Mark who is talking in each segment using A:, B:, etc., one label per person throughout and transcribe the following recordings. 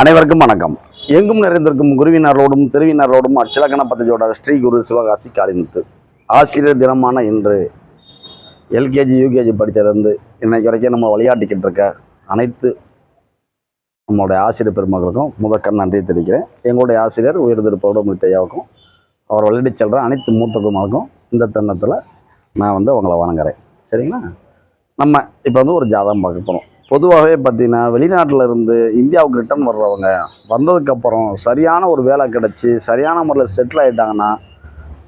A: அனைவருக்கும் வணக்கம். எங்கும் நிறைந்திருக்கும் குருவினரோடும் திருவினரோடும் அச்சலக்கண பத்ததியோட ஸ்ரீ குரு சிவகாசி காளிமுத்து. ஆசிரியர் தினமான இன்று எல்கேஜி யூகேஜி படித்ததுலேருந்து இன்னைக்கு வரைக்கும் நம்ம விளையாட்டிக்கிட்டு இருக்க அனைத்து நம்மளுடைய ஆசிரியர் பெருமக்களுக்கும் முதற்கண் நன்றி தெரிவிக்கிறேன். எங்களுடைய ஆசிரியர் உயர் திருப்போட முத்தையாவுக்கும் அவர் விளையாடி செல்கிற அனைத்து மூத்த குமாருக்கும் இந்த தருணத்தில் நான் வந்து அவங்கள வணங்குறேன். சரிங்களா? நம்ம இப்போ வந்து ஒரு ஜாதகம் பார்க்க போகிறோம் பொதுவாகவே பார்த்தீங்கன்னா வெளிநாட்டில் இருந்து இந்தியாவுக்கு ரிட்டர்ன் வர்றவங்க வந்ததுக்கப்புறம் சரியான ஒரு வேலை கிடச்சி சரியான முறையில் செட்டில் ஆகிட்டாங்கன்னா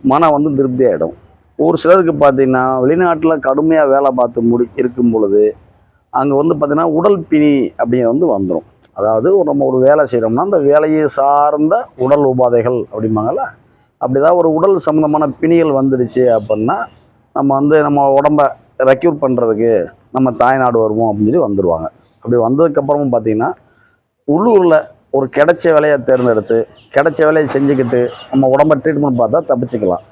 A: மனம் வந்து திருப்தி ஆகிடும் ஒரு சிலருக்கு பார்த்தீங்கன்னா வெளிநாட்டில் கடுமையாக வேலை பார்த்து முடி இருக்கும் பொழுது அங்கே வந்து பார்த்திங்கன்னா உடல் பிணி அப்படிங்கிறது வந்து வந்துடும் அதாவது ஒரு நம்ம ஒரு வேலை செய்கிறோம்னா அந்த வேலையை சார்ந்த உடல் உபாதைகள் அப்படிம்பாங்கல்ல ஏதாவது ஒரு உடல் சம்மந்தமான பிணிகள் வந்துடுச்சு அப்படின்னா நம்ம வந்து நம்ம உடம்ப ரெக்யூர் பண்ணுறதுக்கு நம்ம தாய்நாடு வருவோம் அப்படின்னு சொல்லி வந்துடுவாங்க அப்படி வந்ததுக்கப்புறமும் பார்த்தீங்கன்னா உள்ளூரில் ஒரு கிடைச்ச வேலையை தேர்ந்தெடுத்து கிடைச்ச வேலையை செஞ்சுக்கிட்டு நம்ம உடம்ப ட்ரீட்மெண்ட் பார்த்தா தப்பிச்சுக்கலாம்.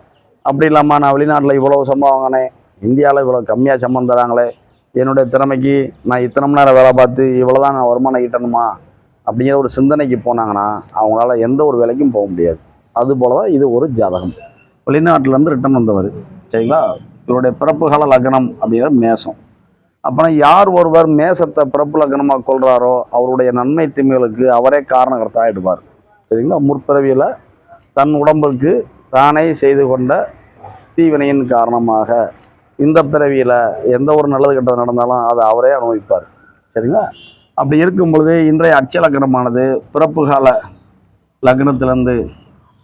A: அப்படி இல்லாமல் நான் வெளிநாட்டில் இவ்வளோ சம்பளம் வாங்கினேன் இந்தியாவில் இவ்வளோ கம்மியாக சம்பளம் தராங்களே என்னுடைய திறமைக்கு நான் இத்தனை மணி நேரம் வேலை பார்த்து இவ்வளோ தான் நான் வருமானம் ஈட்டணுமா? அப்படிங்கிற ஒரு சிந்தனைக்கு போனாங்கன்னா அவங்களால எந்த ஒரு வேலைக்கும் போக முடியாது. அதுபோல் தான் இது ஒரு ஜாதகம். வெளிநாட்டிலேருந்து ரிட்டர்ன் வந்தவர் சரிங்களா? இவருடைய பிறப்பு கால லக்னம் அப்படிங்கிறது மேசம். அப்புறம் யார் ஒருவர் மேசத்தை பிறப்பு லக்னமாக கொள்கிறாரோ அவருடைய நன்மை தீமைகளுக்கு அவரே காரணகர்த்தா ஆகிடுவார் சரிங்களா? முற்பிறவியில் தன் உடம்புக்கு தானே செய்து கொண்ட தீவினையின் காரணமாக இந்த பிறவியில் எந்த ஒரு நல்லது கெட்டது நடந்தாலும் அதை அவரே அனுபவிப்பார். சரிங்களா? அப்படி இருக்கும் பொழுது இன்றைய அச்சலக்கணமானது பிறப்பு கால லக்னத்திலேருந்து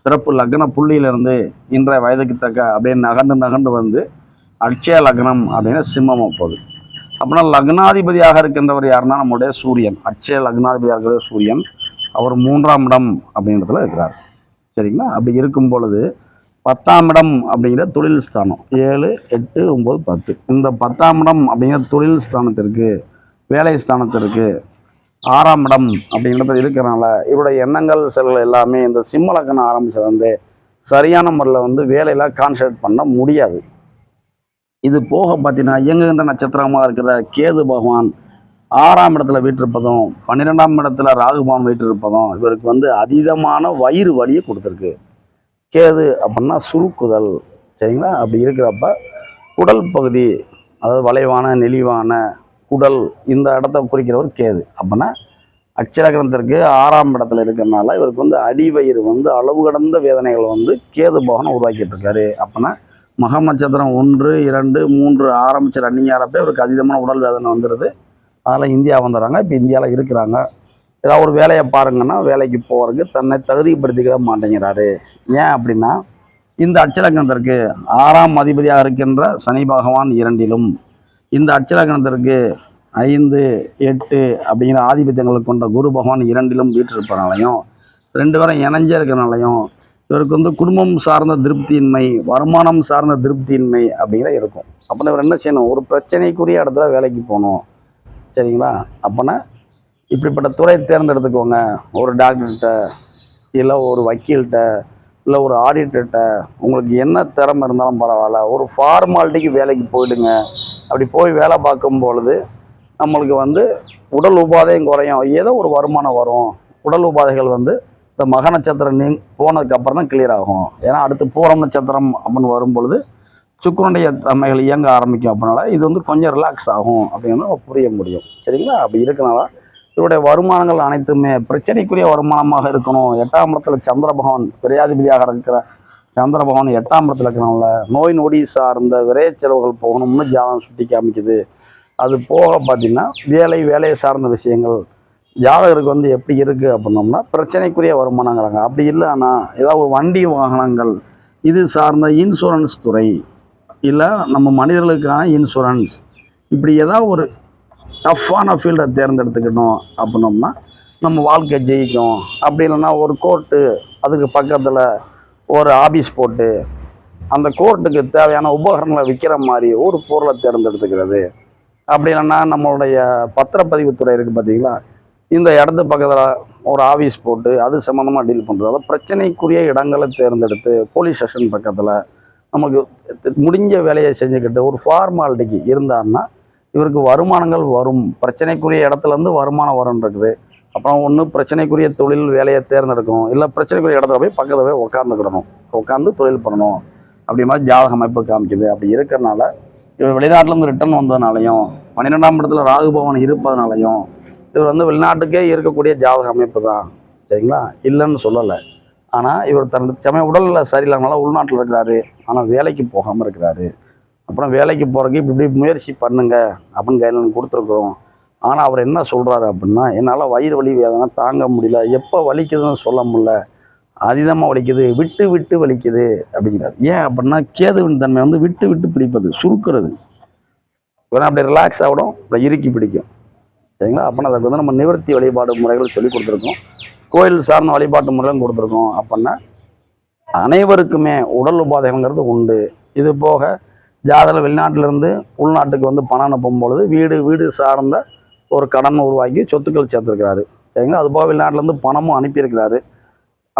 A: பிறப்பு லக்ன புள்ளியிலேருந்து இன்றைய வயதுக்கு தக்க அப்படியே நகண்டு நகண்டு வந்து அட்சய லக்னம் அப்படின்னு சிம்மமாக போகுது அப்படின்னா லக்னாதிபதியாக இருக்கின்றவர் யாருன்னா நம்முடைய சூரியன். அச்சய லக்னாதிபதியாக இருக்கிற சூரியன். அவர் மூன்றாம் இடம் அப்படின்றதுல இருக்கிறார். சரிங்களா? அப்படி இருக்கும் பொழுது பத்தாம் இடம் அப்படிங்கிற தொழில் ஸ்தானம். ஏழு எட்டு ஒம்பது பத்து. இந்த பத்தாம் இடம் அப்படிங்கிற தொழில் ஸ்தானத்திற்கு வேலை ஸ்தானத்திற்கு ஆறாம் இடம் அப்படிங்கிறது இருக்கிறனால இவருடைய எண்ணங்கள் செல்கள் எல்லாமே இந்த சிம்மலக்கணம் ஆரம்பிச்சது வந்து சரியான முறையில் வந்து வேலையெல்லாம் கான்சன்ட்ரேட் பண்ண முடியாது. இது போக பார்த்தீங்கன்னா இயங்குகின்ற நட்சத்திரமாக இருக்கிற கேது பகவான் ஆறாம் இடத்துல வீற்றிருப்பதும் பன்னிரெண்டாம் இடத்துல ராகு பகவான் வீற்றிருப்பதும் இவருக்கு வந்து அதீதமான வயிறு வலியை கொடுத்துருக்கு. கேது அப்படின்னா சுருக்குதல். சரிங்களா? அப்படி இருக்கிறப்ப குடல் பகுதி அதாவது வளைவான நெளிவான குடல் இந்த இடத்த குறிக்கிறவர் கேது. அப்படின்னா அட்சரகரத்திற்கு ஆறாம் இடத்துல இருக்கிறனால இவருக்கு வந்து அடிவயிறு வந்து அளவு கடந்த வேதனைகள் வந்து கேது பகவான் உருவாக்கிட்டு இருக்காரு. அப்படின்னா மக நட்சத்திரம் ஒன்று இரண்டு மூன்று ஆரம்பிச்ச ரன்னிங் ஆகிறப்ப அவருக்கு அதீதமான உடல் வேதனை வந்துடுது அதனால் இந்தியா வந்துடுறாங்க இப்போ இந்தியாவில் இருக்கிறாங்க. ஏதாவது ஒரு வேலையை பாருங்கன்னா வேலைக்கு போகிறதுக்கு தன்னை தகுதிப்படுத்திக்கிற மாட்டேங்கிறாரு. ஏன் அப்படின்னா இந்த அச்சலக்கணத்திற்கு ஆறாம் அதிபதியாக இருக்கின்ற சனி பகவான் இரண்டிலும் இந்த அச்சலக்கணத்திற்கு ஐந்து எட்டு அப்படிங்கிற ஆதிபத்தியங்களை கொண்ட குரு பகவான் இரண்டிலும் வீட்டிருப்பனாலையும் ரெண்டு பேரும் இணைஞ்சே இருக்கிறனாலையும் இவருக்கு வந்து குடும்பம் சார்ந்த திருப்தியின்மை வருமானம் சார்ந்த திருப்தியின்மை அப்படிங்கிற இருக்கும். அப்போ இவர் என்ன செய்யணும்? ஒரு பிரச்சனைக்குரிய இடத்துல வேலைக்கு போகணும். சரிங்களா? அப்போனா இப்படிப்பட்ட துறை தேர்ந்தெடுத்துக்கோங்க. ஒரு டாக்டர்கிட்ட இல்லை ஒரு வக்கீல்கிட்ட இல்லை ஒரு ஆடிட்டர்கிட்ட உங்களுக்கு என்ன திறமை இருந்தாலும் பரவாயில்ல. ஒரு ஃபார்மாலிட்டிக்கு வேலைக்கு போயிடுங்க. அப்படி போய் வேலை பார்க்கும் பொழுது நம்மளுக்கு வந்து உடல் உபாதையும் குறையும். ஏதோ ஒரு வருமானம் வரும். உடல் உபாதைகள் வந்து இந்த மக நட்சத்திரம் நீ போனதுக்கப்புறம் தான் கிளியர் ஆகும். ஏன்னா அடுத்து பூரம் நட்சத்திரம் அப்படின்னு வரும் பொழுது சுக்கரனுடைய தன்மைகள் இயங்க ஆரம்பிக்கும் அப்படினால இது வந்து கொஞ்சம் ரிலாக்ஸ் ஆகும் அப்படின்னு நம்ம புரிய முடியும். சரிங்களா? அப்படி இருக்கனால இவருடைய வருமானங்கள் அனைத்துமே பிரச்சனைக்குரிய வருமானமாக இருக்கணும். எட்டாம் இடத்துல சந்திர பகவான் பிரியாதிபதியாக இருக்கிற சந்திர பகவான் எட்டாம் இடத்துல இருக்கிறனால நோய் நொடி சார்ந்த விரைய செலவுகள் போகணும்னு ஜாதகம் சுட்டி காமிக்குது. அது போக பார்த்தீங்கன்னா வேலை வேலையை சார்ந்த விஷயங்கள் ஜாதகருக்கு வந்து எப்படி இருக்குது அப்படின்னோம்னா பிரச்சனைக்குரிய வருமானங்கிறாங்க. அப்படி இல்லைன்னா ஏதாவது ஒரு வண்டி வாகனங்கள் இது சார்ந்த இன்சூரன்ஸ் துறை இல்லை நம்ம மனிதர்களுக்கான இன்சூரன்ஸ் இப்படி ஏதாவது ஒரு டஃப்பான ஃபீல்டை தேர்ந்தெடுத்துக்கணும் அப்படின்னோம்னா நம்ம வாழ்க்கை ஜெயிக்கும். அப்படி இல்லைன்னா ஒரு கோர்ட்டு அதுக்கு பக்கத்தில் ஒரு ஆபீஸ் போட்டு அந்த கோர்ட்டுக்கு தேவையான உபகரணங்களை விற்கிற மாதிரி ஒரு பொருளை தேர்ந்தெடுத்துக்கிறது. அப்படி இல்லைன்னா நம்மளுடைய பத்திரப்பதிவுத்துறை இருக்குது பார்த்தீங்களா இந்த இடத்து பக்கத்தில் ஒரு ஆஃபீஸ் போட்டு அது சம்மந்தமாக டீல் பண்ணுறது அதாவது பிரச்சனைக்குரிய இடங்களை தேர்ந்தெடுத்து போலீஸ் ஸ்டேஷன் பக்கத்தில் நமக்கு முடிஞ்ச வேலையை செஞ்சுக்கிட்டு ஒரு ஃபார்மாலிட்டிக்கு இருந்தாருன்னா இவருக்கு வருமானங்கள் வரும். பிரச்சனைக்குரிய இடத்துல இருந்து வருமானம் வரும் இருக்குது. அப்புறம் ஒன்று பிரச்சனைக்குரிய தொழில் வேலையை தேர்ந்தெடுக்கணும். இல்லை பிரச்சனைக்குரிய இடத்துல போய் பக்கத்தில் போய் உட்காந்துக்கிடணும் உட்காந்து தொழில் பண்ணணும். அப்படி மாதிரி ஜாதக அமைப்பு காமிக்குது. அப்படி இருக்கிறனால இவர் வெளிநாட்டிலேருந்து ரிட்டர்ன் வந்ததுனாலையும் பன்னிரெண்டாம் இடத்துல ராகுபவன் இருப்பதனாலையும் இவர் வந்து வெளிநாட்டுக்கே இருக்கக்கூடிய ஜாதக அமைப்பு தான். சரிங்களா? இல்லைன்னு சொல்லலை. ஆனால் இவர் தன் சமயம் உடலில் சரியில்லாதனால உள்நாட்டில் இருக்கிறாரு. ஆனால் வேலைக்கு போகாமல் இருக்கிறாரு. அப்புறம் வேலைக்கு போகிறதுக்கு இப்படி இப்படி முயற்சி பண்ணுங்க அப்படின்னு கையில் கொடுத்துருக்குறோம். ஆனால் அவர் என்ன சொல்கிறாரு அப்படின்னா என்னால் வயிறு வலி வேதனை தாங்க முடியல. எப்போ வலிக்குதுன்னு சொல்ல முடியல. அதிதமாக வலிக்குது. விட்டு விட்டு வலிக்குது. அப்படிங்கிறார். ஏன் அப்படின்னா கேதுவின் தன்மை வந்து விட்டு விட்டு பிடிப்பது சுருக்கிறது. இவன் அப்படி ரிலாக்ஸ் ஆகிடும் அப்படி இறுக்கி பிடிக்கும். சரிங்களா? அப்போ அதுக்கு வந்து நம்ம நிவர்த்தி வழிபாடு முறைகள் சொல்லி கொடுத்துருக்கோம். கோயில் சார்ந்த வழிபாட்டு முறைகளும் கொடுத்துருக்கோம் அப்படின்னா அனைவருக்குமே உடல் உபாதைகள்ங்கிறது உண்டு. இது போக ஜாதகம் வெளிநாட்டிலிருந்து உள்நாட்டுக்கு வந்து பணம் அனுப்பும் பொழுது வீடு வீடு சார்ந்த ஒரு கடன் உருவாக்கி சொத்துக்கள் சேர்த்துருக்கிறாரு. சரிங்களா? அது போக வெளிநாட்டிலேருந்து பணமும் அனுப்பியிருக்கிறாரு.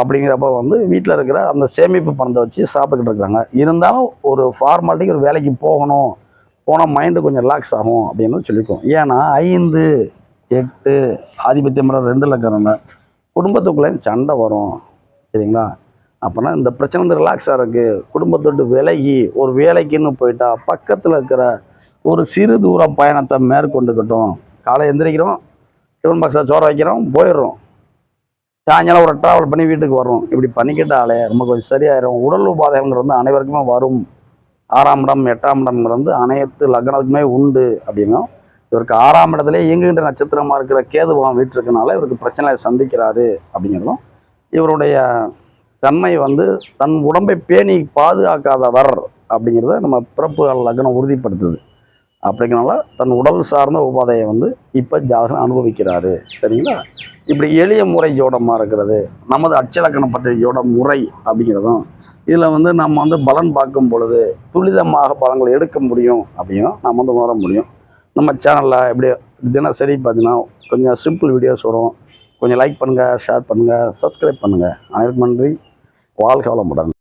A: அப்படிங்கிறப்ப வந்து வீட்டில் இருக்கிற அந்த சேமிப்பு பணத்தை வச்சு சாப்பிட்டுக்கிட்டு இருக்கிறாங்க. இருந்தாலும் ஒரு ஃபார்மாலிட்டிக்கு ஒரு வேலைக்கு போகணும். போனால் மைண்டு கொஞ்சம் ரிலாக்ஸ் ஆகும் அப்படின்னு சொல்லியிருக்கோம் ஏன்னா ஐந்து எட்டு ஆதிபத்தியம் ரெண்டில் ரெண்டு லக்கணங்க குடும்பத்துக்குள்ளே சண்டை வரும். சரிங்களா? அப்போனா இந்த பிரச்சனை வந்து ரிலாக்ஸாக இருக்குது குடும்பத்தோட்டு விலகி ஒரு வேலைக்குன்னு போயிட்டா பக்கத்தில் இருக்கிற ஒரு சிறு தூர பயணத்தை மேற்கொண்டுக்கிட்டோம் காலை எந்திரிக்கிறோம் டிஃபன் பாக்ஸில் சோற வைக்கிறோம் போயிடுறோம். சாயங்காலம் ஒரு ட்ராவல் பண்ணி வீட்டுக்கு வர்றோம். இப்படி பண்ணிக்கிட்டாலே ரொம்ப கொஞ்சம் சரியாயிரும். உடல் உபாதைகள் வந்து அனைவருக்குமே வரும். ஆறாம் இடம் எட்டாம் இடம்ங்கிறது இருந்து அனைத்து லக்னத்துக்குமே உண்டு அப்படின்னும் இவருக்கு ஆறாம் இடத்துல இயங்குகின்ற நட்சத்திரமா இருக்கிற கேதுபவன் வீட்டு இவருக்கு பிரச்சனையை சந்திக்கிறாரு அப்படிங்கிறதும் இவருடைய தன்மை வந்து தன் உடம்பை பேணி பாதுகாக்காதவர் அப்படிங்கிறத நம்ம பிறப்பு லக்னம் உறுதிப்படுத்துது. அப்படிங்கிறனால தன் உடல் சார்ந்த உபாதையை வந்து இப்போ ஜாதகம் அனுபவிக்கிறாரு. சரிங்களா? இப்படி எளிய முறை ஜோடமாக இருக்கிறது. நமது அச்சலக்கணம் பற்றிய ஜோட முறை அப்படிங்கிறதும் இதில் வந்து நம்ம வந்து பலன் பார்க்கும் பொழுது துரிதமாக பலன்களை எடுக்க முடியும் அப்படின்னும் நம்ம வந்து உணர முடியும். நம்ம சேனலில் எப்படி தினசரி பார்த்தீங்கன்னா கொஞ்சம் சிம்பிள் வீடியோஸ் வரும். கொஞ்சம் லைக் பண்ணுங்கள் ஷேர் பண்ணுங்கள் சப்ஸ்கிரைப் பண்ணுங்கள் அனைவருக்கும் நன்றி. வாழ்க வளமுடன்.